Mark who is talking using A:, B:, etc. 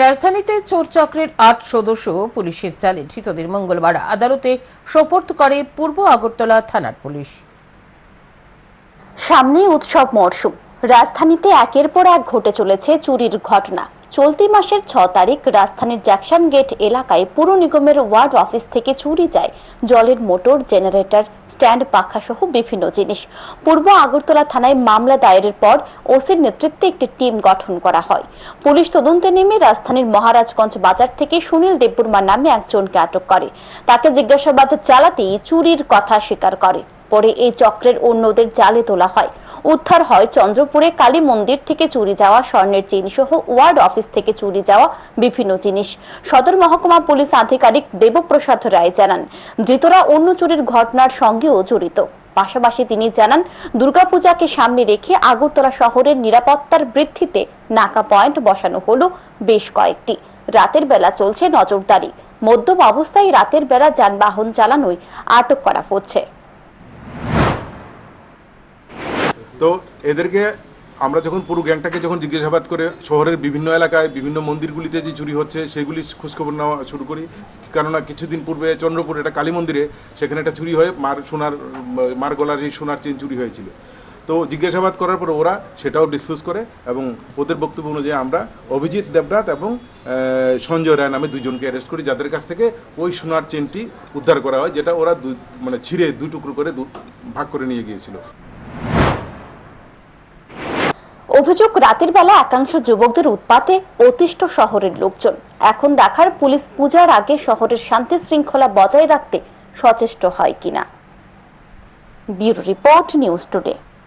A: রাজধানীতে চোর চক্রের আট সদস্য পুলিশের জালে ধৃতদের মঙ্গলবার আদালতে সোপর্দ করে পূর্ব আগরতলা থানার পুলিশ।
B: সামনে উৎসব মরশুম। রাজধানীতে একের পর এক ঘটে চলেছে চুরির ঘটনা। চলতি মাসের ছ তারিখ রাজধানীর জ্যাকসন গেট এলাকায় পুর নিগমের ওয়ার্ড অফিস থেকে চুরি যায় জলের মোটর, জেনারেটর, স্ট্যান্ড পাখা সহ বিভিন্ন জিনিস। পূর্ব আগরতলা থানায় মামলা দায়েরের পর ওসির নেতৃত্বে একটি টিম গঠন করা হয়। পুলিশ তদন্তে নেমে রাজধানীর মহারাজগঞ্জ বাজার থেকে সুনীল দেববর্মা নামে একজনকে আটক করে। তাকে জিজ্ঞাসাবাদ চালাতেই চুরির কথা স্বীকার করে। পরে এই চক্রের অন্যদের জালে তোলা হয়। উদ্ধার হয় চন্দ্রপুরে কালী মন্দির থেকে চুরি যাওয়া স্বর্ণের চেইন সহ ওয়ার্ড অফিস থেকে চুরি যাওয়া বিভিন্ন জিনিস। সদর মহকুমা পুলিশ আধিকারিক দেবপ্রসাদ রায় জানান, ধৃতরা অন্য চুরির ঘটনার সঙ্গেও জড়িত। পাশাপাশি তিনি জানান, দুর্গাপূজাকে সামনে রেখে আগরতলা শহরের নিরাপত্তার বৃদ্ধিতে নাকা পয়েন্ট বসানো হলো বেশ কয়েকটি। রাতের বেলা চলছে নজরদারি। মদ্যপ অবস্থায় রাতের বেলা যানবাহন চালানোয় আটক করা হচ্ছে।
C: তো এদেরকে আমরা যখন পুরো গ্যাংটাকে যখন জিজ্ঞাসাবাদ করে শহরের বিভিন্ন এলাকায় বিভিন্ন মন্দিরগুলিতে যে চুরি হচ্ছে, সেগুলি খোঁজখবর নেওয়া শুরু করি। কেননা কিছুদিন পূর্বে চন্দ্রপুর একটা কালী মন্দিরে সেখানে একটা চুরি হয়ে মার সোনার, মার গলার এই সোনার চেন চুরি হয়েছিল। তো জিজ্ঞাসাবাদ করার পর ওরা সেটাও ডিসকাস করে এবং ওদের বক্তব্য অনুযায়ী আমরা অভিজিৎ দেবনাথ এবং সঞ্জয় রায় নামে দুজনকে অ্যারেস্ট করি, যাদের কাছ থেকে ওই সোনার চেনটি উদ্ধার করা হয়, যেটা ওরা মানে ছিঁড়ে দুই টুকরো করে ভাগ করে নিয়ে গিয়েছিল।
B: অভিযোগ, রাতের বেলা একাংশ যুবকদের উৎপাতে অতিষ্ঠ শহরের লোকজন। এখন দেখার পুলিশ পূজার আগে শহরের শান্তি শৃঙ্খলা বজায় রাখতে সচেষ্ট হয় কিনা। Bureau report news today.